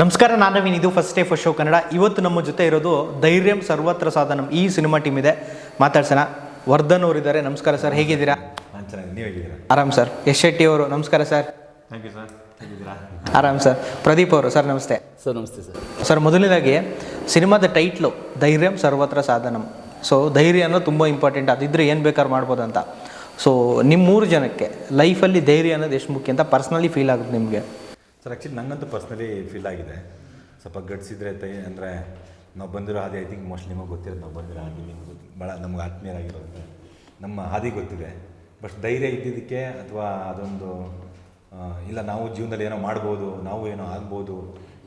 ನಮಸ್ಕಾರ ನಾನು ನವೀನ್. ಇದು first day first show Kannada. ಇವತ್ತು ನಮ್ಮ ಜೊತೆ ಇರೋದು ಧೈರ್ಯಂ ಸರ್ವತ್ರ ಸಾಧನಂ. ಈ ಸಿನಿಮಾ ಟೀಮ್ ಇದೆ. ಮಾತಾಡ್ಸೋಣ. ವರ್ಧನ್ ಅವರು ಇದ್ದಾರೆ ನಮಸ್ಕಾರ ಸರ್. ಹೇಗಿದ್ದೀರಾ? ಆರಾಮ್ ಸರ್. ಯಶ್ ಶೆಟ್ಟಿ ಅವರು ನಮಸ್ಕಾರ ಸರ್. ಥ್ಯಾಂಕ್ ಯು ಸರ್ ಹೇಗಿದ್ದೀರಾ? ಆರಾಮ್ ಸರ್. ಪ್ರದೀಪ್ ಅವರು ಸರ್ ನಮಸ್ತೆ. ಸರ್ ನಮಸ್ತೆ ಸರ್. ಸರ್ ಮೊದಲನೇದಾಗಿ ಸಿನಿಮಾದ ಟೈಟ್ಲು ಧೈರ್ಯಂ ಸರ್ವತ್ರ ಸಾಧನಂ. ಸೊ ಧೈರ್ಯ ಅನ್ನೋದು ತುಂಬ ಇಂಪಾರ್ಟೆಂಟ್ ಅದಿದ್ರೆ ಏನು ಬೇಕಾದ್ರೂ ಮಾಡ್ಬೋದು ಅಂತ. ಸೊ ನಿಮ್ಮ ಮೂರು ಜನಕ್ಕೆ ಲೈಫಲ್ಲಿ ಧೈರ್ಯ ಅನ್ನೋದು ಎಷ್ಟು ಮುಖ್ಯ ಅಂತ ಪರ್ಸ್ನಲಿ ಫೀಲ್ ಆಗುತ್ತೆ ನಿಮಗೆ. ಸರ್ ಆ್ಯಕ್ಚುಲಿ ನನಗಂತೂ ಪರ್ಸ್ನಲಿ ಫೀಲ್ ಆಗಿದೆ. ಸ್ವಲ್ಪ ಗಡ್ಸಿದ್ರೆ ತೈ ಅಂದರೆ ನಾವು ಬಂದಿರೋ ಹಾದಿ ಐ ಥಿಂಕ್ ಮೋಸ್ಟ್ಲಿ ನಿಮಗೆ ಗೊತ್ತಿರೋದು ನಾವು ಬಂದಿರೋ ಹಾದಿ ನಿಮ್ಗೆ ಗೊತ್ತಿ ಭಾಳ ನಮ್ಗೆ ಆತ್ಮೀಯರಾಗಿರೋದು ನಮ್ಮ ಹಾದಿ ಗೊತ್ತಿದೆ. ಬಟ್ ಧೈರ್ಯ ಇದ್ದಿದ್ದಕ್ಕೆ ಅಥವಾ ಅದೊಂದು ಇಲ್ಲ ನಾವು ಜೀವನದಲ್ಲಿ ಏನೋ ಮಾಡ್ಬೋದು ನಾವು ಏನೋ ಆಗ್ಬೋದು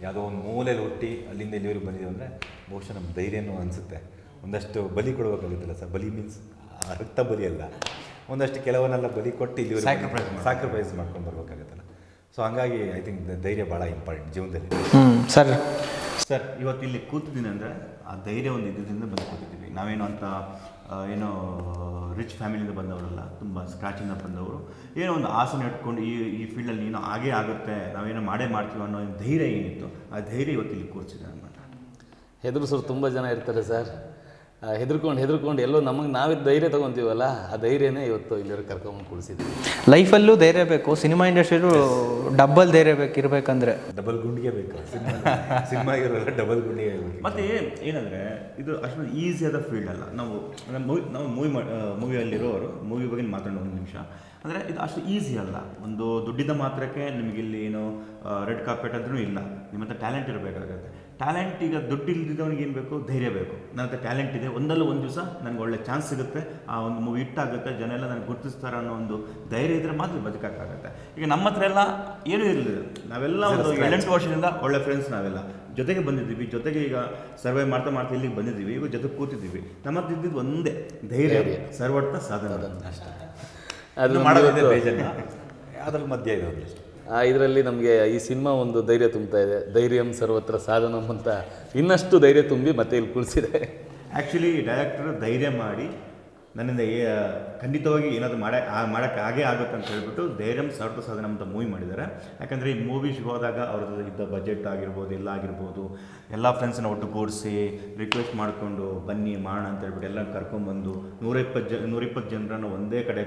ಯಾವುದೋ ಒಂದು ಮೂಲೆಯಲ್ಲಿ ಹುಟ್ಟಿ ಅಲ್ಲಿಂದ ಇಲ್ಲಿವರೆಗೆ ಬಂದಿದ್ದೀವಿ ಅಂದರೆ ಬಹುಶಃ ನಮ್ಮ ಧೈರ್ಯನೂ ಅನಿಸುತ್ತೆ. ಒಂದಷ್ಟು ಬಲಿ ಕೊಡಬೇಕಾಗುತ್ತಲ್ಲ ಸರ್ ಬಲಿ ಮೀನ್ಸ್ ರಕ್ತ ಬಲಿ ಅಲ್ಲ. ಒಂದಷ್ಟು ಕೆಲವನ್ನೆಲ್ಲ ಬಲಿ ಕೊಟ್ಟು ಇಲ್ಲಿ ಸ್ಯಾಕ್ರಿಫೈಸ್ ಮಾಡ್ಕೊಂಡು. ಬರ್ಬೇಕಾಗತ್ತಲ್ಲ ಸೊ ಹಂಗಾಗಿ ಐ ಥಿಂಕ್ ಧೈರ್ಯ ಭಾಳ ಇಂಪಾರ್ಟೆಂಟ್ ಜೀವನದಲ್ಲಿ. ಹ್ಞೂ ಸರ್. ಸರ್ ಇವತ್ತು ಇಲ್ಲಿ ಕೂತಿದ್ದೀನಿ ಅಂದರೆ ಆ ಧೈರ್ಯ ಒಂದು ಇದ್ದಿದ್ದರಿಂದ ಬಂದು ಕೂತಿದ್ದೀವಿ. ನಾವೇನು ಅಂತ ಏನು ರಿಚ್ ಫ್ಯಾಮಿಲಿಯಿಂದ ಬಂದವರಲ್ಲ ತುಂಬ ಸ್ಕ್ರಾಚಿಂದ ಬಂದವರು ಏನೋ ಒಂದು ಆಸನ ಇಟ್ಕೊಂಡು ಈ ಈ ಫೀಲ್ಡಲ್ಲಿ ಏನೋ ಹಾಗೇ ಆಗುತ್ತೆ ನಾವೇನೋ ಮಾಡೇ ಮಾಡ್ತೀವಿ ಅನ್ನೋ ಒಂದು ಧೈರ್ಯ ಏನಿತ್ತು ಆ ಧೈರ್ಯ ಇವತ್ತು ಇಲ್ಲಿ ಕೂರಿಸಿದೆ ಅನ್మాట. ಹೆದರು ಸರ್ ತುಂಬ ಜನ ಇರ್ತಾರೆ ಸರ್. ಹೆದರ್ಕೊಂಡು ಹೆದರ್ಕೊಂಡು ಎಲ್ಲೋ ನಮಗೆ ನಾವೇ ಧೈರ್ಯ ತೊಗೊತೀವಲ್ಲ ಆ ಧೈರ್ಯನೇ ಇವತ್ತು ಇಲ್ಲಿ ಕರ್ಕೊಂಡು ಕೂಡಿಸಿದ್ವಿ. ಲೈಫಲ್ಲೂ ಧೈರ್ಯ ಬೇಕು ಸಿನಿಮಾ ಇಂಡಸ್ಟ್ರಿಯಲ್ಲೂ ಡಬ್ಬಲ್ ಧೈರ್ಯ ಬೇಕು ಇರಬೇಕಂದ್ರೆ. ಡಬಲ್ ಗುಂಡಿಗೆ ಬೇಕು ಸಿನಿಮಾ ಸಿನಿಮಾ ಇರೋಲ್ಲ ಡಬಲ್ ಗುಂಡಿಗೆ ಬೇಕು ಮತ್ತು ಏನಂದರೆ ಇದು ಅಷ್ಟೊಂದು ಈಸಿಯಾದ ಫೀಲ್ಡ್ ಅಲ್ಲ. ನಾವು ಮೂವಿ ನಾವು ಮೂವಿ ಮೂವಿಯಲ್ಲಿರೋರು ಮೂವಿ ಬಗ್ಗೆ ಮಾತಾಡೋ ಒಂದು ನಿಮಿಷ. ಅಂದರೆ ಇದು ಅಷ್ಟು ಈಸಿ ಅಲ್ಲ. ಒಂದು ದುಡ್ಡಿದ ಮಾತ್ರಕ್ಕೆ ನಿಮಗಿಲ್ಲಿ ಏನು ರೆಡ್ ಕಾರ್ಪೆಟ್ ಅಂದ್ರೂ ಇಲ್ಲ. ನಿಮ್ಮ ಹತ್ರ ಟ್ಯಾಲೆಂಟ್ ಇರಬೇಕಾಗುತ್ತೆ. ಟ್ಯಾಲೆಂಟ್ ಈಗ ದುಡ್ಡು ಇಲ್ದಿದ್ದವನಿಗೆ ಏನು ಬೇಕು? ಧೈರ್ಯ ಬೇಕು. ನನ್ನ ಹತ್ರ ಟ್ಯಾಲೆಂಟ್ ಇದೆ. ಒಂದಲ್ಲ ಒಂದು ದಿವಸ ನನಗೆ ಒಳ್ಳೆ ಚಾನ್ಸ್ ಸಿಗುತ್ತೆ. ಆ ಒಂದು ಮೂವಿ ಹಿಟ್ಟಾಗುತ್ತೆ ಜನ ಎಲ್ಲ ನನಗೆ ಗುರುತಿಸ್ತಾರೆ ಅನ್ನೋ ಒಂದು ಧೈರ್ಯ ಇದ್ದರೆ ಮಾತ್ರ ಬದುಕೋಕ್ಕಾಗುತ್ತೆ ಈಗ ನಮ್ಮ ಹತ್ರ ಎಲ್ಲ ಏನೂ ಇರಲಿಲ್ಲ. ನಾವೆಲ್ಲ ಒಂದು ಏಳೆಂಟು ವರ್ಷದಿಂದ ಒಳ್ಳೆ ಫ್ರೆಂಡ್ಸ್ ನಾವೆಲ್ಲ. ಜೊತೆಗೆ ಬಂದಿದ್ದೀವಿ. ಜೊತೆಗೆ ಈಗ ಸರ್ವೇ ಮಾಡ್ತಾ ಮಾಡ್ತಾ ಇಲ್ಲಿಗೆ ಬಂದಿದ್ದೀವಿ. ಈಗ ಜೊತೆ ಕೂತಿದ್ದೀವಿ. ನಮ್ಮ ಹತ್ರ ಇದ್ದಿದ್ದು ಒಂದೇ ಧೈರ್ಯ ಸರ್ವರ್ಥ ಸಾಧನ. ಅಷ್ಟೇ. ಅದು ಮಾಡೋದಿದೆ ಬೇಜಾನ ಅದ್ರ ಮಧ್ಯೆ ಇದೆ ಒಂದಿಷ್ಟು. ಇದರಲ್ಲಿ ನಮಗೆ ಈ ಸಿನಿಮಾ ಒಂದು ಧೈರ್ಯ ತುಂಬ್ತಾ ಇದೆ. ಧೈರ್ಯಂ ಸರ್ವತ್ರ ಸಾಧನಂ ಅಂತ ಇನ್ನಷ್ಟು ಧೈರ್ಯ ತುಂಬಿ ಮತ್ತೆ ಇಲ್ಲಿ ಕುಳಿಸಿದೆ. ಆ್ಯಕ್ಚುಲಿ ಡೈರೆಕ್ಟರ್ ಧೈರ್ಯ ಮಾಡಿ ನನ್ನಿಂದ ಖಂಡಿತವಾಗಿ ಏನಾದರೂ ಮಾಡ ಮಾಡೋಕ್ಕೆ ಆಗೇ ಆಗುತ್ತೆ ಅಂತ ಹೇಳ್ಬಿಟ್ಟು ಧೈರ್ಯಂ ಸರ್ವ ಸಾಧನ ಅಂತ ಮೂವಿ ಮಾಡಿದ್ದಾರೆ. ಯಾಕಂದರೆ ಈ ಮೂವಿ ಶುರು ಹೋದಾಗ ಅವ್ರದ್ದು ಇದ್ದ ಬಜೆಟ್ ಆಗಿರ್ಬೋದು ಎಲ್ಲ ಆಗಿರ್ಬೋದು, ಎಲ್ಲ ಫ್ರೆಂಡ್ಸನ್ನ ಒಟ್ಟುಗೂಡಿಸಿ ರಿಕ್ವೆಸ್ಟ್ ಮಾಡಿಕೊಂಡು ಬನ್ನಿ ಮಾಡೋಣ ಅಂತ ಹೇಳ್ಬಿಟ್ಟು ಎಲ್ಲ ಕರ್ಕೊಂಡ್ಬಂದು ನೂರಿಪ್ಪತ್ತು ಜ ನೂರಿಪ್ಪತ್ತು ಜನರನ್ನು ಒಂದೇ ಕಡೆ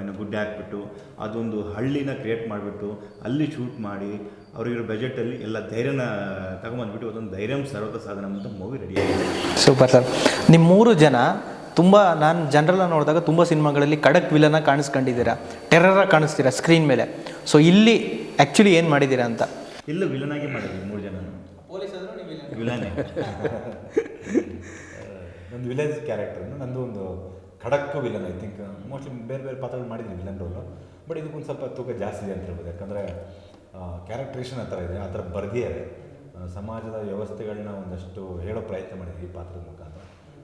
ಏನು ಗುಡ್ಡೆ ಹಾಕ್ಬಿಟ್ಟು ಅದೊಂದು ಹಳ್ಳಿನ ಕ್ರಿಯೇಟ್ ಮಾಡಿಬಿಟ್ಟು ಅಲ್ಲಿ ಶೂಟ್ ಮಾಡಿ ಅವ್ರಿಗಿರೋ ಬಜೆಟಲ್ಲಿ ಎಲ್ಲ ಧೈರ್ಯನ ತಗೊಂಬಂದ್ಬಿಟ್ಟು ಅದೊಂದು ಧೈರ್ಯಂ ಸರ್ವತ ಸಾಧನ ಅಂತ ಮೂವಿ ರೆಡಿ ಆಗಿದೆ. ಸೂಪರ್ ಸರ್ ನಿಮ್ಮ ಮೂರು ಜನ ತುಂಬ ನಾನು ಜನರಲ್ಲ ನೋಡಿದಾಗ ತುಂಬ ಸಿನಿಮಾಗಳಲ್ಲಿ ಖಡಕ್ ವಿಲನ ಕಾಣಿಸ್ಕೊಂಡಿದ್ದೀರಾ? ಟೆರರ ಕಾಣಿಸ್ತೀರಾ ಸ್ಕ್ರೀನ್ ಮೇಲೆ? ಸೊ ಇಲ್ಲಿ ಆ್ಯಕ್ಚುಲಿ ಏನು ಮಾಡಿದ್ದೀರಾ ಅಂತ? ಇಲ್ಲ ವಿಲನಾಗಿ ಆಗಿ ಮಾಡಿದ್ವಿ ಮೂರು ಜನ. ವಿಲನ್ ಒಂದು ವಿಲೇಜ್ ಕ್ಯಾರೆಕ್ಟರ್ ನಂದು ಒಂದು ಖಡಕ್ ವಿಲನ್ ಐ ಥಿಂಕ್ ಮೋಸ್ಟ್ಲಿ ಬೇರೆ ಬೇರೆ ಪಾತ್ರಗಳು ಮಾಡಿದ್ದೀನಿ ವಿಲನ್ ರೋಲು ಬಟ್ ಇದಕ್ಕೊಂದು ಸ್ವಲ್ಪ ತೂಕ ಜಾಸ್ತಿ ಇದೆ ಅಂತ ಹೇಳ್ಬೋದು. ಯಾಕಂದರೆ ಕ್ಯಾರೆಕ್ಟ್ರೇಷನ್ ಆ ಥರ ಇದೆ ಆ ಥರ ಬರ್ದಿದ್ದಾರೆ. ಸಮಾಜದ ವ್ಯವಸ್ಥೆಗಳನ್ನ ಒಂದಷ್ಟು ಹೇಳೋ ಪ್ರಯತ್ನ ಮಾಡಿದ್ವಿ ಈ ಪಾತ್ರದ ಮುಖಾಂತರ.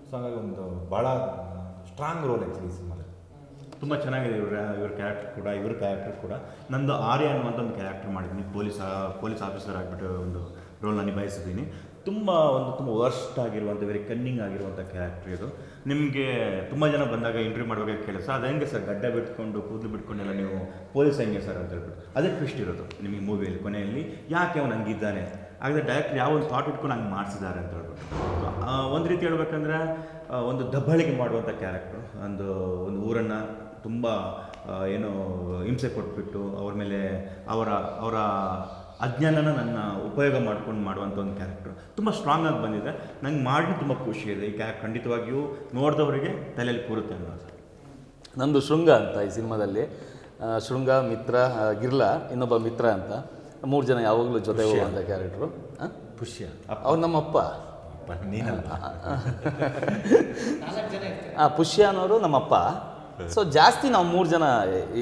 ಸೊ ಹಾಗಾಗಿ ಒಂದು ಭಾಳ ಸ್ಟ್ರಾಂಗ್ ರೋಲ್ ಆ್ಯಕ್ಚುಲಿ ಈ ಸಿನಿಮಾದಲ್ಲಿ. ತುಂಬ ಚೆನ್ನಾಗಿದೆ ಇವ್ರ ಇವ್ರ ಕ್ಯಾರೆಕ್ಟರ್ ಕೂಡ, ಇವ್ರ ಕ್ಯಾರೆಕ್ಟರ್ ಕೂಡ. ನಂದು ಆರ್ಯ ಅನ್ನುವಂಥ ಒಂದು ಕ್ಯಾರೆಕ್ಟರ್ ಮಾಡಿದ್ದೀನಿ. ಪೊಲೀಸ್ ಪೊಲೀಸ್ ಆಫೀಸರ್ ಆಗಿಬಿಟ್ಟು ಒಂದು ರೋಲ್ನ ನಿಭಾಯಿಸಿದ್ದೀನಿ. ತುಂಬ ಒಂದು, ತುಂಬ ವರ್ಸ್ಟ್ ಆಗಿರುವಂಥ ವೆರಿ ಕನ್ನಿಂಗ್ ಆಗಿರುವಂಥ ಕ್ಯಾರೆಕ್ಟರ್ ಇದು. ನಿಮಗೆ ತುಂಬ ಜನ ಬಂದಾಗ ಇಂಟ್ರಿ ಮಾಡುವಾಗ ಕೇಳಿ ಸರ್, ಅದು ಹೆಂಗೆ ಸರ್? ಗಡ್ಡ ಬಿಟ್ಕೊಂಡು, ಕೂದಲು ಬಿಟ್ಕೊಂಡೆಲ್ಲ ನೀವು ಪೊಲೀಸ್ ಹೆಂಗೆ ಸರ್? ಅಂತ ಹೇಳ್ಬಿಟ್ಟು. ಅದೇ ಟ್ವಿಸ್ಟ್ ಇರೋದು ನಿಮಗೆ ಮೂವಿಯಲ್ಲಿ ಕೊನೆಯಲ್ಲಿ. ಯಾಕೆ ಅವನು ಹಂಗಿದ್ದಾನೆ? ಹಾಗಾದ್ರೆ ಡೈರೆಕ್ಟ್ ಯಾವ ಒಂದು ಥಾಟ್ ಇಟ್ಕೊಂಡು ಹಂಗೆ ಮಾಡಿಸಿದ್ದಾರೆ ಅಂತ ಹೇಳ್ಬಿಟ್ಟು. ಒಂದು ರೀತಿ ಹೇಳ್ಬೇಕಂದ್ರೆ ಒಂದು ದಬ್ಬಾಳಿಕೆ ಮಾಡುವಂಥ ಕ್ಯಾರೆಕ್ಟ್ರು ಒಂದು ಒಂದು ಊರನ್ನು ತುಂಬ ಏನು ಹಿಂಸೆ ಕೊಟ್ಬಿಟ್ಟು ಅವ್ರ ಮೇಲೆ ಅವರ ಅವರ ಅಜ್ಞಾನನ ನನ್ನ ಉಪಯೋಗ ಮಾಡ್ಕೊಂಡು ಮಾಡುವಂಥ ಒಂದು ಕ್ಯಾರೆಕ್ಟ್ರು ತುಂಬ ಸ್ಟ್ರಾಂಗ್ ಆಗಿ ಬಂದಿದೆ. ನಂಗೆ ಮಾಡಿ ತುಂಬ ಖುಷಿ ಇದೆ. ಈ ಕ್ಯಾ ಖಂಡಿತವಾಗಿಯೂ ನೋಡಿದವರಿಗೆ ತಲೆಯಲ್ಲಿ ಕೂರುತ್ತೆ ಅನ್ನೋದು ನಂದು ಶೃಂಗ ಅಂತ ಈ ಸಿನಿಮಾದಲ್ಲಿ. ಶೃಂಗ, ಮಿತ್ರ ಗಿರ್ಲಾ, ಇನ್ನೊಬ್ಬ ಮಿತ್ರ ಅಂತ. ಮೂರು ಜನ ಯಾವಾಗಲೂ ಜೊತೆ ಹೋಗುವಂಥ ಕ್ಯಾರೆಕ್ಟ್ರು ಖುಷಿಯ. ಅವ್ರು ನಮ್ಮಪ್ಪ ಹಾಂ ಆ ಪುಷ್ಯ ಅನ್ನೋರು ನಮ್ಮಪ್ಪ ಸೊ ಜಾಸ್ತಿ ನಾವು ಮೂರು ಜನ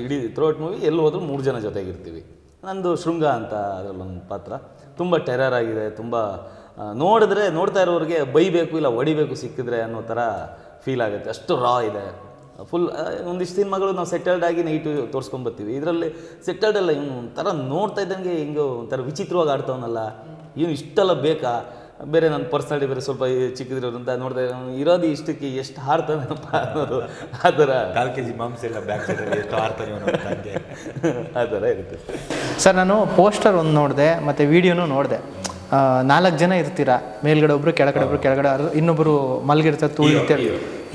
ಇಡೀ ಥ್ರೋಟ್ ಮೂವಿ ಎಲ್ಲಿ ಹೋದ್ರೂ ಮೂರು ಜನ ಜೊತೆಗಿರ್ತೀವಿ ನಂದು ಶೃಂಗ ಅಂತ ಅದರಲ್ಲೊಂದು ಪಾತ್ರ. ತುಂಬ ಟೆರರ್ ಆಗಿದೆ ತುಂಬ ನೋಡಿದ್ರೆ ನೋಡ್ತಾ ಇರೋರಿಗೆ ಬೈಬೇಕು ಇಲ್ಲ ಹೊಡಿಬೇಕು ಸಿಕ್ಕಿದ್ರೆ ಅನ್ನೋ ಥರ ಫೀಲ್ ಆಗುತ್ತೆ. ಅಷ್ಟು ರಾ ಇದೆ. ಫುಲ್ ಒಂದಿಷ್ಟು ಸಿನಿಮಾಗಳು ನಾವು ಸೆಟಲ್ಡ್ ಆಗಿ ನೈಟು ತೋರಿಸ್ಕೊಂಬರ್ತೀವಿ ಇದರಲ್ಲಿ ಸೆಟಲ್ಡ್ ಅಲ್ಲ ಇವನು ಒಂಥರ ನೋಡ್ತಾ ಇದ್ದಂಗೆ ಹಿಂಗೆ ಒಂಥರ ವಿಚಿತ್ರವಾಗಿ ಆಡ್ತವನಲ್ಲ. ಇವನು ಇಷ್ಟೆಲ್ಲ ಬೇಕಾ? ಬೇರೆ ನನ್ನ ಪರ್ಸ್ನಾಲಿಟಿ ಬೇರೆ ಸ್ವಲ್ಪ ಚಿಕ್ಕದಿರೋದ್ರಿಂದ ನೋಡಿದೆ ಇರೋದು ಇಷ್ಟಕ್ಕೆ ಎಷ್ಟು ಹಾರ್ತಾನಪ್ಪ ಅನ್ನೋದು ಆ ಥರ. ಕಾಲು ಕೆ ಜಿ ಮಾಂಸ ಎಲ್ಲ ಬ್ಯಾಕ್ ಸೈಡಲ್ಲಿ ಎಷ್ಟು ಅಂತ ಆ ಥರ ಇರುತ್ತೆ. ಸರ್ ನಾನು ಪೋಸ್ಟರ್ ಒಂದು ನೋಡಿದೆ ಮತ್ತು ವಿಡಿಯೋನೂ ನೋಡಿದೆ. ನಾಲ್ಕು ಜನ ಇರ್ತೀರಾ? ಮೇಲ್ಗಡೆ ಒಬ್ರು ಕೆಳಗಡೆ ಒಬ್ಬರು ಕೆಳಗಡೆ ಇನ್ನೊಬ್ಬರು ಮಲಗಿರ್ತಾರೆ ತೂಳಿರ್ತಾರೆ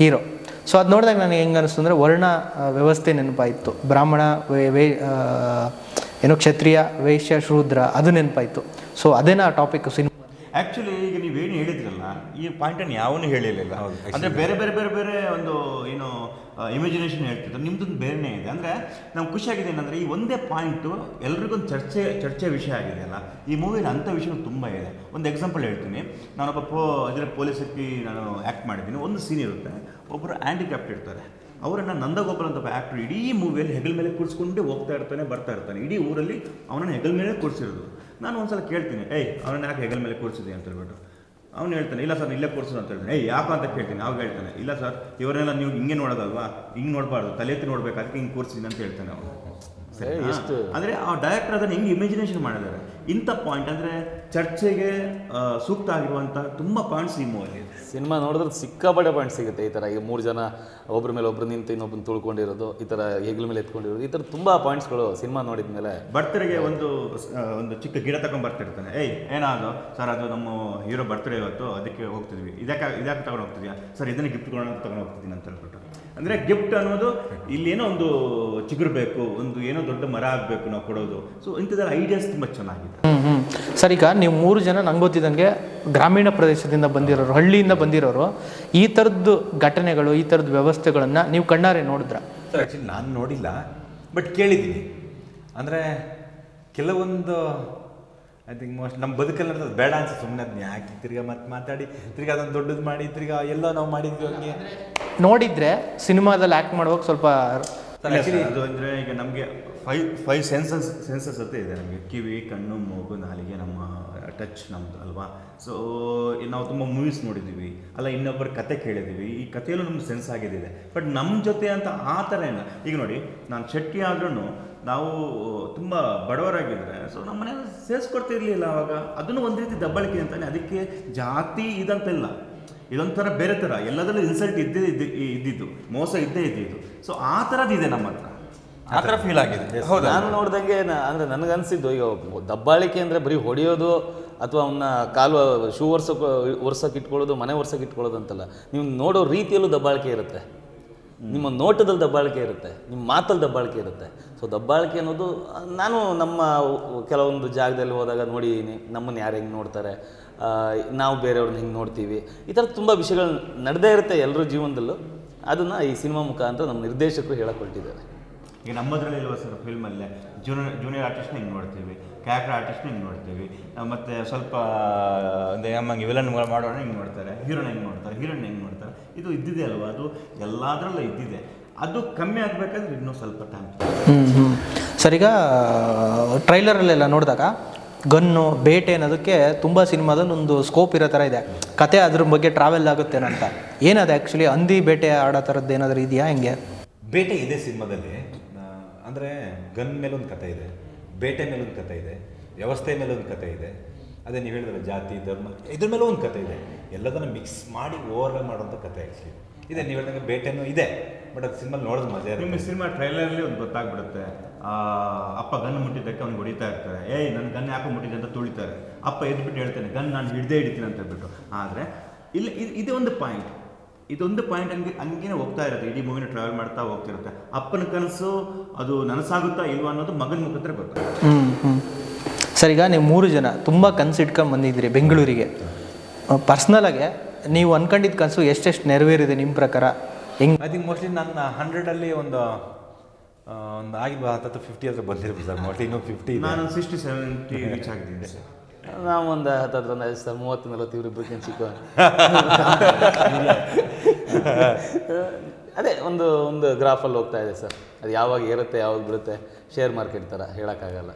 ಹೀರೋ ಸೊ ಅದು ನೋಡಿದಾಗ ನನಗೆ ಹೆಂಗೆ ಅನಿಸ್ತು ಅಂದರೆ ವರ್ಣ ವ್ಯವಸ್ಥೆ ನೆನಪಾಯಿತು. ಬ್ರಾಹ್ಮಣ ವೇ ವೇ ಆ, ಏನೋ ಕ್ಷತ್ರಿಯ ವೈಶ್ಯ ಶೂದ್ರ ಅದು ನೆನಪಾಯಿತು. ಸೊ ಅದೇನಾ ಟಾಪಿಕ್ ಸಿನಿಮಾ ಆ್ಯಕ್ಚುಲಿ ಈಗ ನೀವೇನು ಹೇಳಿದ್ರಲ್ಲ ಈ ಪಾಯಿಂಟನ್ನು ಯಾವನು ಹೇಳಿರಲಿಲ್ಲ. ಅಂದರೆ ಬೇರೆ ಬೇರೆ ಬೇರೆ ಬೇರೆ ಒಂದು ಏನು ಇಮ್ಯಾಜಿನೇಷನ್ ಹೇಳ್ತಿದ್ರು. ನಿಮ್ದೊಂದು ಬೇರೆನೇ ಇದೆ. ಅಂದರೆ ನಾವು ಖುಷಿಯಾಗಿದೆ ಏನಂದರೆ ಈ ಒಂದೇ ಪಾಯಿಂಟು ಎಲ್ರಿಗೊಂದು ಚರ್ಚೆ ಚರ್ಚೆ ವಿಷಯ ಆಗಿದೆ ಅಲ್ಲ ಈ ಮೂವಿಯಲ್ಲಿ ಅಂಥ ವಿಷಯ ತುಂಬ ಇದೆ. ಒಂದು ಎಕ್ಸಾಂಪಲ್ ಹೇಳ್ತೀನಿ. ನಾನೊಬ್ಬ ಪೋ ಇದರ ಪೊಲೀಸಕ್ಕೆ ನಾನು ಆ್ಯಕ್ಟ್ ಮಾಡಿದ್ದೀನಿ. ಒಂದು ಸೀನ್ ಇರುತ್ತೆ. ಒಬ್ಬರು ಹ್ಯಾಂಡಿಕ್ಯಾಪ್ಟ್ ಇರ್ತಾರೆ ಅವರನ್ನು ನಂದಗೋಪಾಲ್ ಅಂತ ಆ್ಯಕ್ಟರ್ ಇಡೀ ಮೂವಿಯಲ್ಲಿ ಹೆಗಲ್ ಮೇಲೆ ಕೂರಿಸ್ಕೊಂಡು ಹೋಗ್ತಾ ಇರ್ತಾನೆ ಬರ್ತಾ ಇರ್ತಾನೆ. ಇಡೀ ಊರಲ್ಲಿ ಅವನನ್ನು ಹೆಗಲ್ ಮೇಲೆ ಕೂರಿಸಿರೋದು. ನಾನು ಒಂದ್ಸಲ ಕೇಳ್ತೀನಿ, ಏಯ್, ಅವನನ್ನ ಯಾಕೆ ಹೆಗಲ ಮೇಲೆ ಕೂರಿಸಿದೆ ಅಂತ ಹೇಳ್ಬಿಟ್ಟು. ಅವ್ನು ಹೇಳ್ತಾನೆ, ಇಲ್ಲ ಸರ್ ಇಲ್ಲೇ ಕೂರಿಸೋದು ಅಂತ ಹೇಳ್ತಾನೆ. ಏಯ್, ಯಾಕೋ ಅಂತ ಕೇಳ್ತೀನಿ, ಅವಾಗ ಹೇಳ್ತಾನೆ. ಇಲ್ಲ ಸರ್, ಇವರೆಲ್ಲ ನೀವು ಹಿಂಗೆ ನೋಡೋದಲ್ವಾ? ಹಿಂಗೆ ನೋಡಬಾರ್ದು, ತಲೆ ಎತ್ತಿ ನೋಡ್ಬೇಕು, ಅದಕ್ಕೆ ಹಿಂಗೆ ಕೂರಿಸಿದ್ದೀನಿ ಅಂತ ಹೇಳ್ತಾನೆ ಅವನು. ಎಷ್ಟು? ಅಂದರೆ ಆ ಡೈರೆಕ್ಟರ್ ಅದನ್ನು ಹೆಂಗೆ ಇಮ್ಯಾಜಿನೇಷನ್ ಮಾಡಿದ್ದಾರೆ? ಇಂಥ ಪಾಯಿಂಟ್ ಅಂದರೆ ಚರ್ಚೆಗೆ ಸೂಕ್ತ ಆಗಿರುವಂಥ ತುಂಬ ಪಾಯಿಂಟ್ಸ್ ಈ ಮೂವಲ್ಲಿ ಸಿನಿಮಾ ನೋಡಿದ್ರೆ ಸಿಕ್ಕಾಪಟ್ಟೆ ಪಾಯಿಂಟ್ ಸಿಗುತ್ತೆ. ಈ ಥರ ಈಗ ಮೂರು ಜನ ಒಬ್ಬರ ಮೇಲೆ ಒಬ್ರು ನಿಂತು ಇನ್ನೊಬ್ಬನ ತುಳ್ಕೊಂಡಿರೋದು ಈ ಥರ ಹೆಗ್ಲ ಮೇಲೆ ಎತ್ಕೊಂಡಿರೋದು ಈ ಥರ ತುಂಬ ಪಾಯಿಂಟ್ಸ್ಗಳು ಸಿನಿಮಾ ನೋಡಿದ ಮೇಲೆ ಬರ್ತ್ಡೇಗೆ ಒಂದು ಒಂದು ಚಿಕ್ಕ ಗಿಡ ತಗೊಂಡ್ ಬರ್ತಿರ್ತಾನೆ. ಏಯ್ ಏನಾದ್ರು? ಸರ್ ಅದು ನಮ್ಮ ಹೀರೋ ಬರ್ತ್ಡೇ ಇವತ್ತು ಅದಕ್ಕೆ ಹೋಗ್ತಿದ್ವಿ. ಇದಕ್ಕೆ ಇದಕ್ಕೆ ತಗೊಂಡು ಹೋಗ್ತಿದ್ಯಾ? ಸರ್ ಇದನ್ನ ಗಿಫ್ಟ್ ಕೊಡೋಣ ಅಂತ ತಗೊಂಡು ಹೋಗ್ತಿದ್ದೀನಿ ಅಂತ ಹೇಳ್ಬಿಟ್ಟು. ಅಂದರೆ ಗಿಫ್ಟ್ ಅನ್ನೋದು ಇಲ್ಲೇನೋ ಒಂದು ಚಿಗುರು ಬೇಕು ಒಂದು ಏನೋ ದೊಡ್ಡ ಮರ ಆಗಬೇಕು ನಾವು ಕೊಡೋದು. ಸೊ ಇಂಥದ್ದೆಲ್ಲ ಐಡಿಯಾಸ್ ತುಂಬ ಚೆನ್ನಾಗಿದೆ. ಸರ್ ಈಗ ನೀವು ಮೂರು ಜನ ನಂಗೆ ಗೊತ್ತಿದ್ದಂಗೆ ಗ್ರಾಮೀಣ ಪ್ರದೇಶದಿಂದ ಬಂದಿರೋರು ಹಳ್ಳಿಯಿಂದ ಬಂದಿರೋರು ಈ ಥರದ್ದು ಘಟನೆಗಳು ಈ ಥರದ್ದು ವ್ಯವಸ್ಥೆಗಳನ್ನು ನೀವು ಕಣ್ಣಾರೆ ನೋಡಿದ್ರ? ಸರ್ ಆ್ಯಕ್ಚುಲಿ ನಾನು ನೋಡಿಲ್ಲ ಬಟ್ ಕೇಳಿದ್ದೀನಿ. ಅಂದರೆ ಕೆಲವೊಂದು ಐ ಥಿಂಕ್ ಮೋಸ್ಟ್ ನಮ್ಮ ಬದುಕಲ್ಲಿ ನಡೆದ ಬೇಡ ಅನ್ಸುತ್ತೆ ಸುಮ್ಮನೆ ಅದನ್ನ ಯಾಕೆ ತಿರ್ಗಾ ಮತ್ತೆ ಮಾತಾಡಿ ತಿರ್ಗಾ ಅದೊಂದು ದೊಡ್ಡದು ಮಾಡಿ ತಿರ್ಗಾ ಎಲ್ಲೋ ನಾವು ಮಾಡಿದ್ವಿ ಹಂಗೆ ನೋಡಿದ್ರೆ ಸಿನಿಮಾದಲ್ಲಿ ಆ್ಯಕ್ಟ್ ಮಾಡುವಾಗ ಸ್ವಲ್ಪ ಅದು ಅಂದರೆ ಈಗ ನಮಗೆ ಫೈವ್ ಫೈವ್ ಸೆನ್ಸಸ್ ಸೆನ್ಸಸ್ ಅಂತ ಇದೆ ನಮಗೆ. ಕಿವಿ ಕಣ್ಣು ಮೂಗು ನಾಲಿಗೆ ನಮ್ಮ ಟಚ್ ನಮ್ಮದು ಅಲ್ವಾ? ಸೊ ನಾವು ತುಂಬ ಮೂವೀಸ್ ನೋಡಿದ್ದೀವಿ ಅಲ್ಲ ಇನ್ನೊಬ್ಬರ ಕತೆ ಕೇಳಿದ್ದೀವಿ ಈ ಕಥೆಯಲ್ಲೂ ನಮ್ಗೆ ಸೆನ್ಸ್ ಆಗಿದ್ದಿದೆ ಬಟ್ ನಮ್ಮ ಜೊತೆ ಅಂತ ಆ ಥರ ಇಲ್ಲ. ಈಗ ನೋಡಿ, ನಾನು ಶೆಟ್ಟಿ ಆದ್ರೂ ನಾವು ತುಂಬ ಬಡವರಾಗಿದ್ದರೆ ಸೊ ನಮ್ಮ ಮನೆಯಲ್ಲಿ ಸೇರಿಸ್ಕೊಡ್ತಿರ್ಲಿಲ್ಲ ಅವಾಗ. ಅದನ್ನು ಒಂದು ರೀತಿ ದಬ್ಬಳಿಕೆ ಅಂತಾನೆ. ಅದಕ್ಕೆ ಜಾತಿ ಇದಂತಿಲ್ಲ. ಇದೊಂಥರ ಬೇರೆ ಥರ. ಎಲ್ಲದರಲ್ಲೂ ಇನ್ಸಲ್ಟ್ ಇದ್ದಿ ಇದ್ದಿದ್ದು. ಮೋಸ ಇದ್ದೇ ಇದ್ದಿದ್ದು. ಸೊ ಆ ಥರದ್ದು ಇದೆ ನಮ್ಮ ಹತ್ರ ಆ ಥರ ಫೀಲ್ ಆಗಿದೆ. ಹೌದು? ನಾನು ನೋಡ್ದಂಗೆ ಅಂದರೆ ನನಗನ್ಸಿದ್ದು ಈಗ ದಬ್ಬಾಳಿಕೆ ಅಂದರೆ ಬರೀ ಹೊಡೆಯೋದು ಅಥವಾ ಅವನ್ನ ಕಾಲು ಶೂ ಒರ್ಸೋಕೆ ಒರ್ಸೋಕೆ ಇಟ್ಕೊಳ್ಳೋದು ಮನೆ ಒರ್ಸೋಕೆ ಇಟ್ಕೊಳ್ಳೋದು ಅಂತಲ್ಲ. ನೀವು ನೋಡೋ ರೀತಿಯಲ್ಲೂ ದಬ್ಬಾಳಿಕೆ ಇರುತ್ತೆ. ನಿಮ್ಮ ನೋಟದಲ್ಲಿ ದಬ್ಬಾಳಿಕೆ ಇರುತ್ತೆ. ನಿಮ್ಮ ಮಾತಲ್ಲಿ ದಬ್ಬಾಳಿಕೆ ಇರುತ್ತೆ. ಸೊ ದಬ್ಬಾಳಿಕೆ ಅನ್ನೋದು ನಾನು ನಮ್ಮ ಕೆಲವೊಂದು ಜಾಗದಲ್ಲಿ ಹೋದಾಗ ನೋಡಿದ್ದೀನಿ. ನಮ್ಮನ್ನು ಯಾರು ಹೆಂಗೆ ನೋಡ್ತಾರೆ? ನಾವು ಬೇರೆಯವ್ರನ್ನ ಹೆಂಗೆ ನೋಡ್ತೀವಿ? ಈ ಥರ ತುಂಬ ವಿಷಯಗಳು ನಡೆದೇ ಇರುತ್ತೆ ಎಲ್ಲರ ಜೀವನದಲ್ಲೂ. ಅದನ್ನು ಈ ಸಿನಿಮಾ ಮುಖಾಂತರ ನಮ್ಮ ನಿರ್ದೇಶಕರು ಹೇಳಕೊಟ್ಟಿದ್ದಾರೆ. ಈಗ ನಮ್ಮದ್ರಲ್ಲಿ ಇರುವ ಸರ್ ಫಿಲ್ಮಲ್ಲೇ ಜೂನಿಯರ್ ಜೂನಿಯರ್ ಆರ್ಟಿಸ್ಟ್ನ ಹಿಂಗೆ ನೋಡ್ತೀವಿ ಕ್ಯಾರೆಕ್ಟರ್ ಆರ್ಟಿಸ್ಟ್ನ ಹಿಂಗೆ ನೋಡ್ತೀವಿ ಮತ್ತು ಸ್ವಲ್ಪ ಒಂದು ಅಮ್ಮಂಗೆ ವಿಲನ್ ಮಾಡೋಣ ಹಿಂಗೆ ನೋಡ್ತಾರೆ ಹೀರೋನ ಹೆಂಗೆ ನೋಡ್ತಾರೆ ಹೀರೋಯಿನ್ ಹೆಂಗೆ ನೋಡ್ತಾರೆ ಇದು ಇದ್ದಿದೆ ಅಲ್ವಾ? ಅದು ಎಲ್ಲದರಲ್ಲೂ ಇದ್ದಿದೆ. ಅದು ಕಮ್ಮಿ ಆಗಬೇಕಾದ್ರೆ ಇನ್ನೂ ಸ್ವಲ್ಪ ಟೈಮ್ ಹ್ಞೂ ಹ್ಞೂ ಸರ್ ಈಗ ಟ್ರೈಲರಲ್ಲೆಲ್ಲ ನೋಡಿದಾಗ ಗನ್ನು ಬೇಟೆ ಅನ್ನೋದಕ್ಕೆ ತುಂಬ ಸಿನಿಮಾದಲ್ಲಿ ಒಂದು ಸ್ಕೋಪ್ ಇರೋ ಥರ ಇದೆ. ಕತೆ ಅದ್ರ ಬಗ್ಗೆ ಟ್ರಾವೆಲ್ ಆಗುತ್ತೆ ಅಂತ. ಏನದು ಆ್ಯಕ್ಚುಲಿ ಹಂದಿ ಬೇಟೆ ಆಡೋ ಥರದ್ದು ಏನಾದರೂ ಇದೆಯಾ ಹೆಂಗೆ? ಬೇಟೆ ಇದೆ ಸಿನಿಮಾದಲ್ಲಿ. ಅಂದರೆ ಗನ್ ಮೇಲೊಂದು ಕತೆ ಇದೆ, ಬೇಟೆ ಮೇಲೊಂದು ಕತೆ ಇದೆ, ವ್ಯವಸ್ಥೆ ಮೇಲೊಂದು ಕತೆ ಇದೆ. ಅದೇ ನೀವು ಹೇಳಿದ್ರೆ ಜಾತಿ, ಧರ್ಮ, ಇದ್ರ ಮೇಲೂ ಒಂದು ಕತೆ ಇದೆ. ಎಲ್ಲದನ್ನು ಮಿಕ್ಸ್ ಮಾಡಿ ಓವರ್ ಮಾಡುವಂಥ ಕತೆ ಆ್ಯಕ್ಚುಲಿ ಇದೆ, ನೀವು ಹೇಳಿದಂಗೆ ಬೇಟೆನೂ ಇದೆ, ಬಟ್ ಅದು ಸಿನಿಮಾ ನೋಡೋದು ಮಜಾ ನಿಮ್ಮ ಸಿನಿಮಾ ಟ್ರೈಲರಲ್ಲಿ ಒಂದು ಗೊತ್ತಾಗ್ಬಿಡುತ್ತೆ. ಅಪ್ಪ ಗನ್ ಮುಟ್ಟಿದ್ದಕ್ಕೆ ಅವ್ನು ಹೊಡಿತಾ ಇರ್ತಾರೆ. ಏಯ್ ನನ್ನ ಗನ್ ಯಾಕೆ ಮುಟ್ಟಿದೆ ಅಂತ ತುಳಿತಾರೆ. ಅಪ್ಪ ಎದ್ಬಿಟ್ಟು ಹೇಳ್ತಾನೆ, ಗನ್ ನಾನು ಹಿಡ್ದೇ ಹಿಡಿತೀನಿ ಅಂತ ಹೇಳ್ಬಿಟ್ಟು. ಆದರೆ, ಇಲ್ಲಿ, ಇದೇ ಒಂದು ಪಾಯಿಂಟ್ ಇದೊಂದು ಪಾಯಿಂಟ್ ಹಂಗೆ ಹಂಗೇನೆ ಹೋಗ್ತಾ ಇರುತ್ತೆ. ಇಡೀ ಮೂವಿನ ಟ್ರಾವೆಲ್ ಮಾಡ್ತಾ ಹೋಗ್ತಿರುತ್ತೆ. ಅಪ್ಪನ ಕನಸು ಅದು ನನಸಾಗುತ್ತಾ ಇಲ್ವಾ ಅನ್ನೋದು ಮಗನ ಮುಖತ್ರ ಗೊತ್ತಾಗುತ್ತೆ ಹ್ಞೂ ಹ್ಞೂ ಸರ್ ಈಗ ನೀವು ಮೂರು ಜನ ತುಂಬ ಕನಸು ಇಟ್ಕೊಂಡು ಬಂದಿದ್ದೀರಿ ಬೆಂಗಳೂರಿಗೆ. ಪರ್ಸ್ನಲಾಗೆ ನೀವು ಅನ್ಕೊಂಡಿದ್ದ ಕನಸು ಎಷ್ಟೆಷ್ಟು ನೆರವೇರಿದೆ ನಿಮ್ಮ ಪ್ರಕಾರ? ಹೆಂಗೆ ಐ ಥಿಂಕ್ ಮೋಸ್ಟ್ಲಿ ನನ್ನ ಹಂಡ್ರೆಡಲ್ಲಿ ಒಂದು ಒಂದು ಆಗಿಲ್ವಾ ಹತ್ತು ಫಿಫ್ಟಿ ಹತ್ರ ಬಂದಿರ್ಬೋದು ಸರ್. ಮೋಸ್ಟ್ಲಿ ಇನ್ನೂ ಫಿಫ್ಟಿ ನಾನು ಸಿಕ್ಸ್ಟಿ ಸೆವೆಂಟಿ ರೀಚ್ ಆಗಿದ್ದೀನಿ ಸರ್. ನಾವು ಒಂದು ಹತ್ತತ್ರ ಸರ್ ಮೂವತ್ತು ನಲವತ್ತು ಇವ್ರು ಇಬ್ಬರು ಚಿಕ್ಕ ಅದೇ ಒಂದು ಒಂದು ಗ್ರಾಫಲ್ಲಿ ಹೋಗ್ತಾ ಇದೆ ಸರ್. ಅದು ಯಾವಾಗ ಏರುತ್ತೆ ಯಾವಾಗ ಬಿಡುತ್ತೆ ಶೇರ್ ಮಾರ್ಕೆಟ್ ಥರ ಹೇಳೋಕ್ಕಾಗಲ್ಲ.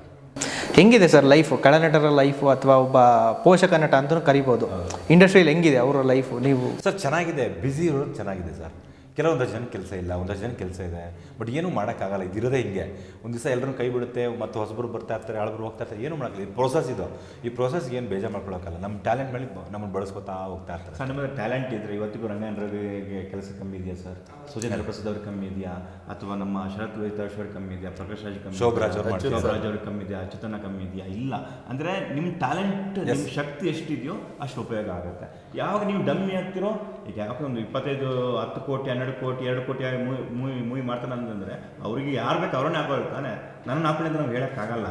ಹೆಂಗಿದೆ ಸರ್ ಲೈಫು ಕಳನಟರ ಲೈಫು ಅಥವಾ ಒಬ್ಬ ಪೋಷಕ ನಟ ಅಂತಲೂ ಕರಿಬೋದು. ಇಂಡಸ್ಟ್ರಿಯಲ್ಲಿ ಹೆಂಗಿದೆ ಅವರ ಲೈಫು ನೀವು ಸರ್ ಚೆನ್ನಾಗಿದೆ. ಬ್ಯುಸಿ ಇರೋದು ಚೆನ್ನಾಗಿದೆ ಸರ್. ಕೆಲವೊಂದಷ್ಟು ಜನ ಕೆಲಸ ಇಲ್ಲ ಒಂದಷ್ಟು ಜನ ಕೆಲಸ ಇದೆ ಬಟ್ ಏನೂ ಮಾಡೋಕ್ಕಾಗಲ್ಲ ಇದಿರೋದೇ ಹಿಂಗೆ. ಒಂದು ದಿವಸ ಎಲ್ಲರೂ ಕೈ ಬಿಡುತ್ತೆ ಮತ್ತು ಹೊಸಬರು ಬರ್ತಾ ಇರ್ತಾರೆ ಹಳಬರು ಹೋಗ್ತಾ ಇರ್ತಾರೆ ಏನೂ ಮಾಡೋಕ್ಕಿಲ್ಲ ಈ ಪ್ರೊಸೆಸ್ ಇದು. ಈ ಪ್ರೊಸೆಸ್ಗೆ ಏನು ಬೇಜಾರು ಮಾಡ್ಕೊಳ್ಳೋಕ್ಕಲ್ಲ ನಮ್ಮ ಟ್ಯಾಲೆಂಟ್ ಮೇಲೆ ನಮ್ಮನ್ನು ಬಳಸ್ಕೊತಾ ಹೋಗ್ತಾ ಇರ್ತಾರೆ. ಸರ್ ನಿಮಗೆ ಟ್ಯಾಲೆಂಟ್ ಇದ್ರೆ ಇವತ್ತಿಗೂ ರಂಗಾಯಣ ರವಿಗೆ ಕೆಲಸ ಕಮ್ಮಿ ಇದೆಯಾ ಸರ್? ಸುಜೇಂದ್ರ ಪ್ರಸಾದ್ ಅವ್ರಿಗೆ ಕಮ್ಮಿ ಇದೆಯಾ? ಅಥವಾ ನಮ್ಮ ಶರತ್ ವೇತಾಶ್ವರ್ ಕಮ್ಮಿ ಇದೆಯಾ? ಪ್ರಕಾಶ್ ರಾಜ್ ಕಮ್ಮಿ ಶೋಭರಾಜ್ ಅವ್ರು. ಶೋಭರಾಜ್ ಅವ್ರಿಗೆ ಕಮ್ಮಿ ಇದೆಯಾ? ಅಚ್ಯುತನ ಕಮ್ಮಿ ಇದೆಯಾ? ಇಲ್ಲ. ಅಂದರೆ ನಿಮ್ಮ ಟ್ಯಾಲೆಂಟ್ ನಿಮ್ಮ ಶಕ್ತಿ ಎಷ್ಟಿದೆಯೋ ಅಷ್ಟು ಉಪಯೋಗ ಆಗುತ್ತೆ. ಯಾವಾಗ ನೀವು ಡಮ್ಮಿ ಆಗ್ತಿರೋ ಈಗ ಯಾಕೆ ಒಂದು ಇಪ್ಪತ್ತೈದು ಹತ್ತು ಕೋಟಿ ಹನ್ನೆರಡು ಕೋಟಿ ಎರಡು ಕೋಟಿ ಆಗಿ ಮೂವಿ ಮೂವಿ ಮಾಡ್ತಾನೆ ಅಂತಂದರೆ ಅವರಿಗೆ ಯಾರು ಬೇಕು ಅವ್ರನ್ನೇ ಹಾಕೊಳ್ಳಿ ತಾನೆ. ನನ್ನ ಹಾಕೊಳ್ಳಿ ಅಂತ ನಾವು ಹೇಳೋಕ್ಕಾಗಲ್ಲ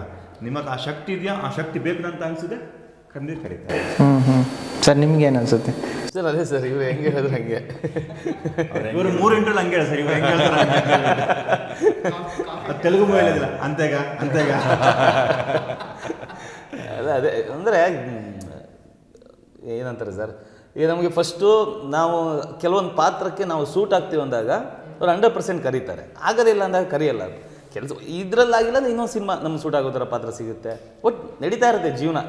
ನಿಮ್ಮ ಹತ್ರ ಆ ಶಕ್ತಿ ಇದೆಯಾ? ಆ ಶಕ್ತಿ ಬೇಕು ಅಂತ ಅನಿಸಿದೆ ಖಂಡಿತ ಕರೀತಾರೆ. ಹ್ಞೂ ಹ್ಞೂ ಸರ್ ನಿಮ್ಗೆ ಏನು ಅನ್ಸುತ್ತೆ? ಸರ್ ಅದೇ ಸರ್ ಇವ್ರು ಹೆಂಗೆ ಹೇಳಿದ್ರೆ ಹಂಗೆ. ಇವರು ಮೂರು ಇಂಟ್ರಲ್ಲಿ ಹಂಗೆ ಹೇಳಿ ಸರ್ ಇವ್ರು ಹೆಂಗೆ ಹೇಳ್ತಾರೆ ತೆಲುಗು ಮೂವಿ ಹೇಳಿದಿಲ್ಲ ಅಂತೆಗ ಅಂತೆಗ ಅದೇ ಅದೇ ಅಂದರೆ ಏನಂತಾರೆ ಸರ್? ಈಗ ನಮಗೆ ಫಸ್ಟು ನಾವು ಕೆಲವೊಂದು ಪಾತ್ರಕ್ಕೆ ನಾವು ಸೂಟ್ ಆಗ್ತೀವಿ ಅಂದಾಗ ಅವ್ರು ಹಂಡ್ರೆಡ್ ಪರ್ಸೆಂಟ್ ಕರೀತಾರೆ. ಆಗೋದಿಲ್ಲ ಅಂದಾಗ ಕರೆಯಲ್ಲ ಕೆಲಸ ಇದರಲ್ಲಾಗಿಲ್ಲ ಅಂದರೆ ಇನ್ನೊಂದು ಸಿನಿಮಾ ನಮ್ಗೆ ಸೂಟ್ ಆಗೋ ಥರ ಪಾತ್ರ ಸಿಗುತ್ತೆ. ಒಟ್ಟು ನಡೀತಾ ಇರುತ್ತೆ ಜೀವನ.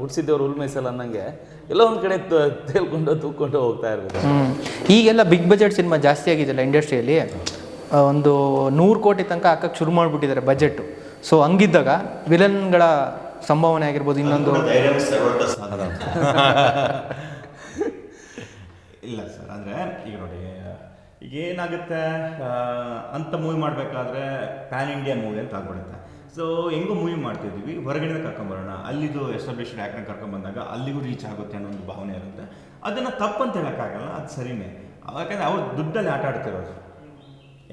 ಹುಡ್ಸಿದ್ದೇವ್ರು ಉಲ್ಮೇಸಲ್ಲ ಅನ್ನಂಗೆ ಎಲ್ಲ ಒಂದು ಕಡೆ ತೇಳ್ಕೊಂಡು ತೇಲ್ಕೊಂಡು ತೂಕೊಂಡು ಹೋಗ್ತಾ ಇರ್ಬೋದು ಹ್ಞೂ ಈಗೆಲ್ಲ ಬಿಗ್ ಬಜೆಟ್ ಸಿನಿಮಾ ಜಾಸ್ತಿ ಆಗಿದೆಯಲ್ಲ ಇಂಡಸ್ಟ್ರಿಯಲ್ಲಿ ಒಂದು ನೂರು ಕೋಟಿ ತನಕ ಹಾಕಕ್ಕೆ ಶುರು ಮಾಡಿಬಿಟ್ಟಿದ್ದಾರೆ ಬಜೆಟ್ಟು ಸೊ ಹಂಗಿದ್ದಾಗ ವಿಲನ್ಗಳ ಸಂಭಾವನೆ ಆಗಿರ್ಬೋದು ಇನ್ನೊಂದು ಇಲ್ಲ ಸರ್ ಅಂದರೆ ಈಗ ನೋಡಿ ಈಗ ಏನಾಗುತ್ತೆ? ಅಂತ ಮೂವಿ ಮಾಡಬೇಕಾದ್ರೆ ಪ್ಯಾನ್ ಇಂಡಿಯಾ ಮೂವಿ ಅಂತ ಆಗ್ಬಿಡುತ್ತೆ. ಸೊ ಹೆಂಗೋ ಮೂವಿ ಮಾಡ್ತಿದ್ದೀವಿ ಹೊರಗಡೆ ಕರ್ಕೊಂಬರೋಣ, ಅಲ್ಲಿದು ಎಸ್ಟಾಬ್ಲಿಷ್ಡ್ ಆ್ಯಕ್ಟ್ನ ಕರ್ಕೊಂಬಂದಾಗ ಅಲ್ಲಿಗೂ ರೀಚ್ ಆಗುತ್ತೆ ಅನ್ನೋ ಒಂದು ಭಾವನೆ ಇರುತ್ತೆ. ಅದನ್ನು ತಪ್ಪಂತ ಹೇಳೋಕ್ಕಾಗಲ್ಲ, ಅದು ಸರಿನೇ. ಯಾಕಂದರೆ ಅವ್ರು ದುಡ್ಡಲ್ಲಿ ಆಟ ಆಡ್ತಿರೋದು.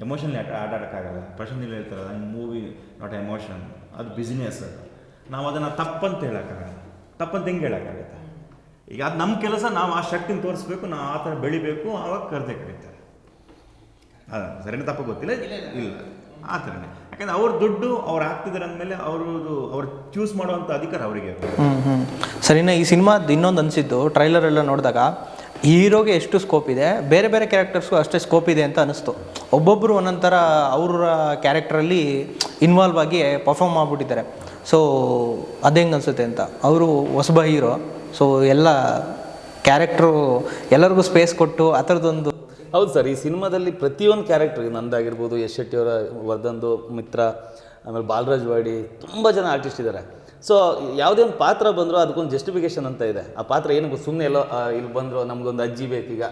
ಎಮೋಷನಲ್ಲಿ ಆಟ ಆಟ ಆಡೋಕ್ಕಾಗಲ್ಲ. ಪ್ರಶಾಂತ್ ಹೇಳ್ತಾರಲ್ಲ ಮೂವಿ ನಾಟ್ ಎಮೋಷನ್ ಅದು ಬಿಸ್ನೆಸ್ ಅದು. ನಾವು ಅದನ್ನು ತಪ್ಪಂತ ಹೇಳೋಕ್ಕಾಗಲ್ಲ. ತಪ್ಪಂತ ಹೆಂಗೆ ಹೇಳೋಕ್ಕಾಗುತ್ತೆ? ಈಗ ಅದು ನಮ್ಮ ಕೆಲಸ, ನಾವು ಆ ಶಕ್ತಿನ ತೋರಿಸ್ಬೇಕು, ನಾವು ಆ ಥರ ಬೆಳಿಬೇಕು ಆವಾಗ ಕರೆದೇ ಕರೀತಾರೆ. ಅದ ಸರಿನ ತಪ್ಪ ಗೊತ್ತಿಲ್ಲ? ಇಲ್ಲ ಆ ಥರನೇ. ಯಾಕಂದ್ರೆ ಅವ್ರ ದುಡ್ಡು ಅವ್ರು ಹಾಕ್ತಿದ್ದಾರೆ ಅಂದಮೇಲೆ ಅವ್ರದ್ದು ಅವ್ರು ಚೂಸ್ ಮಾಡುವಂಥ ಅಧಿಕಾರ ಅವರಿಗೆ ಹ್ಞೂ ಹ್ಞೂ ಸರಿನಾ ಈ ಸಿನಿಮಾದ ಇನ್ನೊಂದು ಅನಿಸಿದ್ದು ಟ್ರೈಲರ್ ಎಲ್ಲ ನೋಡಿದಾಗ ಹೀರೋಗೆ ಎಷ್ಟು ಸ್ಕೋಪ್ ಇದೆ ಬೇರೆ ಬೇರೆ ಕ್ಯಾರೆಕ್ಟರ್ಸ್ಗೂ ಅಷ್ಟೇ ಸ್ಕೋಪ್ ಇದೆ ಅಂತ ಅನಿಸ್ತು. ಒಬ್ಬೊಬ್ಬರು ಒಂದೊಂಥರ ಅವರ ಕ್ಯಾರೆಕ್ಟ್ರಲ್ಲಿ ಇನ್ವಾಲ್ವ್ ಆಗಿ ಪರ್ಫಾರ್ಮ್ ಮಾಡಿಬಿಟ್ಟಿದ್ದಾರೆ ಸೊ ಅದು ಹೆಂಗೆ ಅನಿಸುತ್ತೆ ಅಂತ. ಅವರು ಹೊಸಬ ಹೀರೋ ಸೊ ಎಲ್ಲ ಕ್ಯಾರೆಕ್ಟ್ರು ಎಲ್ಲರಿಗೂ ಸ್ಪೇಸ್ ಕೊಟ್ಟು ಆ ಥರದ್ದೊಂದು ಹೌದು ಸರ್, ಈ ಸಿನಿಮಾದಲ್ಲಿ ಪ್ರತಿಯೊಂದು ಕ್ಯಾರೆಕ್ಟರ್ ನಂದಾಗಿರ್ಬೋದು ಯಶ್ ಶೆಟ್ಟಿಯವರ ವರ್ಧಂದು, ಮಿತ್ರ, ಆಮೇಲೆ ಬಾಲರಾಜ್ ವಾಡಿ, ತುಂಬ ಜನ ಆರ್ಟಿಸ್ಟ್ ಇದ್ದಾರೆ ಸೊ ಯಾವುದೇ ಒಂದು ಪಾತ್ರ ಬಂದರೂ ಅದಕ್ಕೊಂದು ಜಸ್ಟಿಫಿಕೇಶನ್ ಅಂತ ಇದೆ. ಆ ಪಾತ್ರ ಏನಕ್ಕೆ ಸುಮ್ಮನೆ ಎಲ್ಲೋ ಇಲ್ಲಿ ಬಂದರು, ನಮಗೊಂದು ಅಜ್ಜಿ ಬೇಕೀಗ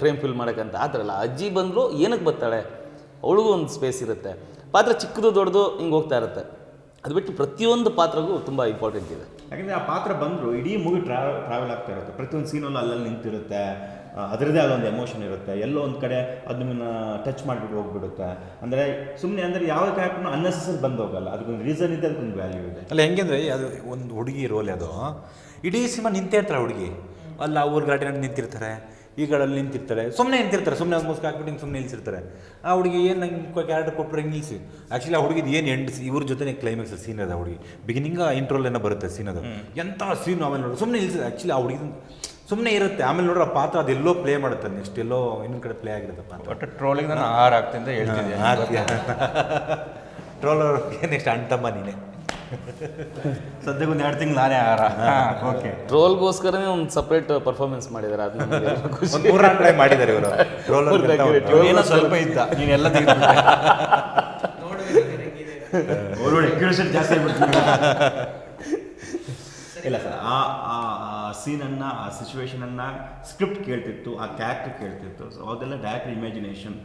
ಫ್ರೇಮ್ ಫಿಲ್ ಮಾಡೋಕ್ಕಂತ, ಆ ಥರ ಅಲ್ಲ. ಅಜ್ಜಿ ಬಂದರೂ ಏನಕ್ಕೆ ಬರ್ತಾಳೆ? ಅವಳಿಗೂ ಒಂದು ಸ್ಪೇಸ್ ಇರುತ್ತೆ. ಪಾತ್ರ ಚಿಕ್ಕದು, ದೊಡ್ಡದು, ಹಿಂಗೆ ಹೋಗ್ತಾ ಇರುತ್ತೆ. ಅದು ಬಿಟ್ಟು ಪ್ರತಿಯೊಂದು ಪಾತ್ರಗೂ ತುಂಬ ಇಂಪಾರ್ಟೆಂಟ್ ಇದೆ. ಯಾಕಂದರೆ ಆ ಪಾತ್ರ ಬಂದರು ಇಡೀ ಮೂವಿ ಟ್ರಾವೆಲ್ ಟ್ರಾವೆಲ್ ಆಗ್ತಾ ಇರುತ್ತೆ. ಪ್ರತಿಯೊಂದು ಸೀನಲ್ಲೂ ಅಲ್ಲಲ್ಲಿ ನಿಂತಿರುತ್ತೆ. ಆ, ಅದರದ್ದೇ ಆದ ಒಂದು ಎಮೋಷನ್ ಇರುತ್ತೆ. ಎಲ್ಲೋ ಒಂದು ಕಡೆ ಅದು ನಿಮ್ಮನ್ನ ಟಚ್ ಮಾಡಿಬಿಟ್ಟು ಹೋಗ್ಬಿಡುತ್ತೆ. ಅಂದರೆ ಸುಮ್ಮನೆ ಅಂದರೆ ಯಾವ ಕ್ಯಾರೆಕ್ಟರ್ನು ಅನ್ನೆಸರಿ ಬಂದು ಹೋಗಲ್ಲ ಅದಕ್ಕೊಂದು ರೀಸನ್ ಇದೆ ಅದಕ್ಕೊಂದು ವ್ಯಾಲ್ಯೂ ಇದೆ. ಅಲ್ಲ ಹೆಂಗೆಂದ್ರೆ ಅದು ಒಂದು ಹುಡುಗಿ ರೋಲ್ ಅದು. ಇಡೀ ಸಿನಿಮಾ ನಿಂತೇ ಇರ್ತಾರೆ ಹುಡುಗಿ. ಅಲ್ಲ ಅವ್ರ ಗಾಡಿನಲ್ಲಿ ನಿಂತಿರ್ತಾರೆ. ಈ ಗಾಡಲ್ಲಿ ನಿಂತಿರ್ತಾರೆ. ಸುಮ್ಮನೆ ನಿಂತಿರ್ತಾರೆ. ಸುಮ್ಮನೆ ಮುಸ್ಕ ಹಾಕ್ಬಿಟ್ಟು ಹಿಂಗೆ ಸುಮ್ಮನೆ ನಿಲ್ಸಿರ್ತಾರೆ. ಆ ಹುಡುಗಿ ಏನು ನಂಗೆ ಕ್ಯಾರೆಕ್ಟರ್ ಕೊಟ್ಟರೆ ಹಿಂಗೆ ನಿಲ್ಸಿ? ಆ್ಯಕ್ಚುಲಿ ಆ ಹುಡುಗಿದು ಏನು ಎಂಡ್ ಇವ್ರ ಜೊತೆ ಕ್ಲೈಮ್ಯಾಕ್ಸ್ ಸೀನ್ ಅದ ಹುಡುಗಿ. ಬಿಗಿನಿಂಗ್ ಇಂಟ್ರೋಲ್ ಏನೋ ಬರುತ್ತೆ ಸೀನ್ ಅದು. ಎಂಥ ಸೀನ್ ಆಮೇಲೆ ನೋಡಿ. ಸುಮ್ಮನೆ ನಿಲ್ಸಿದೆ ಆ್ಯಕ್ಚುಲಿ ಆ ಹುಡುಗಿ ಸುಮ್ಮನೆ ಇರುತ್ತೆ. ಆಮೇಲೆ ನೋಡ್ರ ಆ ಪಾತ್ರ ಅದೆಲ್ಲೋ ಪ್ಲೇ ಮಾಡುತ್ತೆ. ನೆಕ್ಸ್ಟ್ ಎಲ್ಲೋ ಇನ್ನೊಂದು ಕಡೆ ಪ್ಲೇ ಆಗಿರುತ್ತೆ ಪಾತ್ರ. ಒಟ್ಟು ಟ್ರೋಲಿಂಗ್ ನಾನು ಆರ್ ಆಗ್ತೀನಿ ಅಂತ ಹೇಳ್ತಿದ್ದೆ. ಟ್ರೋಲರ್ ನೆಕ್ಸ್ಟ್ ಅಂಟಮ್ಮ ನೀನೆ. ಸದ್ಯಕ್ಕೆ ಒಂದು ಎರಡು ತಿಂಗಳು ನಾನೇ ಆರ ಓಕೆ ಟ್ರೋಲ್ಗೋಸ್ಕರನೇ ಒಂದು ಸಪ್ರೇಟ್ ಪರ್ಫಾರ್ಮೆನ್ಸ್ ಮಾಡಿದ್ದಾರೆ ಅದು ನಮಗೆ ಒಂದು ಮೂರು ಟ್ರೈ ಮಾಡಿದ್ದಾರೆ ಇವರು. ಟ್ರೋಲರ್ ಏನೋ ಸ್ವಲ್ಪ ಇದ್ದ. ನೀನೆಲ್ಲ ಎಕ್ಯುರೇಷನ್ ಜಾಸ್ತಿ ಆಗ್ಬಿಡ್ತು. ಇಲ್ಲ ಸರ್ ಆ ಆ ಸೀನನ್ನು ಆ ಸಿಚುವೇಶನನ್ನು ಸ್ಕ್ರಿಪ್ಟ್ ಕೇಳ್ತಿತ್ತು ಆ ಕ್ಯಾರೆಕ್ಟರ್ ಕೇಳ್ತಿತ್ತು. ಸೊ ಅದೆಲ್ಲ ಡೈರೆಕ್ಟ್ ಇಮ್ಯಾಜಿನೇಷನ್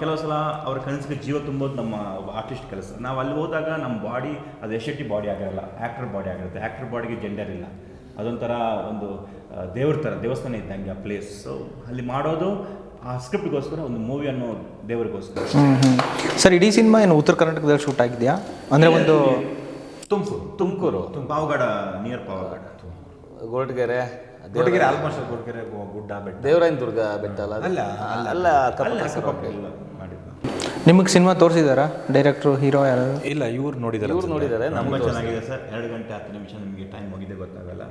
ಕೆಲವು ಸಲ ಅವ್ರ ಕನಸಿಗೆ ಜೀವ ತುಂಬೋದು ನಮ್ಮ ಆರ್ಟಿಸ್ಟ್ ಕೆಲಸ. ನಾವು ಅಲ್ಲಿ ಹೋದಾಗ ನಮ್ಮ ಬಾಡಿ ಅದು ಎಶೆಟ್ಟಿ ಬಾಡಿ ಆಗಿರಲ್ಲ ಆ್ಯಕ್ಟರ್ ಬಾಡಿ ಆಗಿರುತ್ತೆ. ಆ್ಯಕ್ಟರ್ ಬಾಡಿಗೆ ಜೆಂಡರ್ ಇಲ್ಲ. ಅದೊಂಥರ ಒಂದು ದೇವ್ರ ಥರ ದೇವಸ್ಥಾನ ಇದ್ದಂಗೆ ಆ ಪ್ಲೇಸ್ ಸೊ ಅಲ್ಲಿ ಮಾಡೋದು ಆ ಸ್ಕ್ರಿಪ್ಟ್ಗೋಸ್ಕರ ಒಂದು ಮೂವಿ ಅನ್ನೋ ದೇವರಿಗೋಸ್ಕರ. ಸರ್ ಇಡೀ ಸಿನಿಮಾ ಏನು ಉತ್ತರ ಕರ್ನಾಟಕದಲ್ಲಿ ಶೂಟ್ ಆಗಿದೆಯಾ? ಅಂದರೆ ಒಂದು ತುಮಕೂರು ತುಮಕೂರು ಪಾವಗಡ ನಿಯರ್ ಪಾವಗಡ. ಗೋಲ್ಡ್ಗೆರೆ ಕೊಡಗೆರೆ ಆಲ್ಮೋಸ್ಟ್ ಗುಡ್ಡ ಬೆಟ್ಟ. ದೇವರಾಯನ ದುರ್ಗ ಬೆಟ್ಟ ಅಲ್ಲ? ಅಲ್ಲ, ಅಲ್ಲ ಮಾಡಿದ್ದು. ನಿಮಗೆ ಸಿನಿಮಾ ತೋರಿಸಿದಾರಾ? ಡೈರೆಕ್ಟ್ರು ಹೀರೋ ಯಾರು ಇಲ್ಲ ಇವ್ರು ನೋಡಿದಾರೆ ಇವ್ರು ನೋಡಿದ್ದಾರೆ ನಮ್ಮ ಚೆನ್ನಾಗಿದೆ ಸರ್. ಎರಡು ಗಂಟೆ ಹತ್ತು ನಿಮಿಷ ನಿಮಗೆ ಟೈಮ್ ಹೋಗಿದೆ ಗೊತ್ತಾಗಲ್ಲ.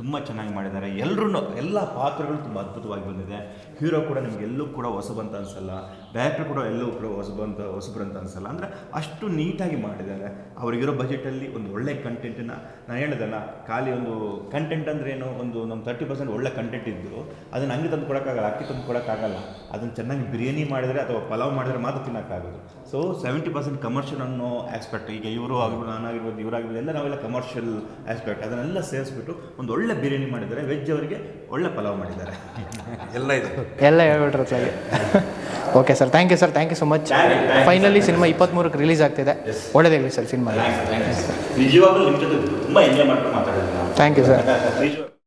ತುಂಬ ಚೆನ್ನಾಗಿ ಮಾಡಿದ್ದಾರೆ. ಎಲ್ಲರೂ ಎಲ್ಲ ಪಾತ್ರಗಳು ತುಂಬ ಅದ್ಭುತವಾಗಿ ಬಂದಿದೆ. ಹೀರೋ ಕೂಡ ನಿಮ್ಗೆ ಎಲ್ಲೂ ಕೂಡ ಹೊಸಬಂತ ಅನಿಸಲ್ಲ. ಡೈರೆಕ್ಟರ್ ಕೂಡ ಎಲ್ಲೂ ಕೂಡ ಹೊಸಬಂತ ಹೊಸಬ್ರಂತ ಅನಿಸಲ್ಲ. ಅಂದರೆ ಅಷ್ಟು ನೀಟಾಗಿ ಮಾಡಿದ್ದಾರೆ. ಅವರಿಗಿರೋ ಬಜೆಟಲ್ಲಿ ಒಂದು ಒಳ್ಳೆ ಕಂಟೆಂಟನ್ನು ನಾನು ಹೇಳಿದಲ್ಲ, ಖಾಲಿ ಒಂದು ಕಂಟೆಂಟ್ ಅಂದ್ರೆ ಏನು? ಒಂದು ನಮ್ಮ ತರ್ಟಿ ಪರ್ಸೆಂಟ್ ಒಳ್ಳೆ ಕಂಟೆಂಟ್ ಇದ್ದರು ಅದನ್ನು ಹಂಗೆ ತಂದು ಕೊಡೋಕ್ಕಾಗಲ್ಲ, ಅಕ್ಕಿ ತಂದು ಕೊಡೋಕ್ಕಾಗಲ್ಲ. ಅದನ್ನು ಚೆನ್ನಾಗಿ ಬಿರಿಯಾನಿ ಮಾಡಿದರೆ ಅಥವಾ ಪಲಾವ್ ಮಾಡಿದರೆ ಮಾತ್ರ ತಿನ್ನೋಕ್ಕಾಗೋದು. ಸೊ ಸೆವೆಂಟಿ ಪರ್ಸೆಂಟ್ ಕಮರ್ಷಿಯಲ್ ಅನ್ನೋ ಆಸ್ಪೆಕ್ಟ್ ಈಗ ಇವರು ಆಗಿರ್ಬೋದು ನಾನಾಗಿರ್ಬೋದು ಇವರಾಗಿರ್ಬೋದು, ಎಲ್ಲ ನಾವೆಲ್ಲ ಕಮರ್ಷಿಯಲ್ ಆಸ್ಪೆಕ್ಟ್ ಅದನ್ನೆಲ್ಲ ಸೇರಿಸ್ಬಿಟ್ಟು ಒಂದು ಒಳ್ಳೆ ಬಿರಿಯಾನಿ ಮಾಡಿದ್ದಾರೆ ವೆಜ್ ಅವರಿಗೆ ಒಳ್ಳೆ ಪಲಾವ್ ಮಾಡಿದ್ದಾರೆ. ಎಲ್ಲ ಇದೆ. ಎಲ್ಲ ಹೇಳ್ಬಿಟ್ರೆ sir. Okay sir thank you sir thank you so much finally cinema ಇಪ್ಪತ್ತ್ಮೂರಕ್ಕೆ release ಆಗ್ತಿದೆ. ಒಳ್ಳೆದಾಗಲಿ ಸರ್ ಸಿನಿಮಾ ನಿಜವಾಗ್ಲೂ ನಿಮ್ಮ ಜೊತೆ ತುಂಬ ಎಂಜಾಯ್ ಮಾಡ್ಕೊಂಡು ಮಾತಾಡಿದ್ದೀನಿ ಥ್ಯಾಂಕ್ ಯು ಸರ್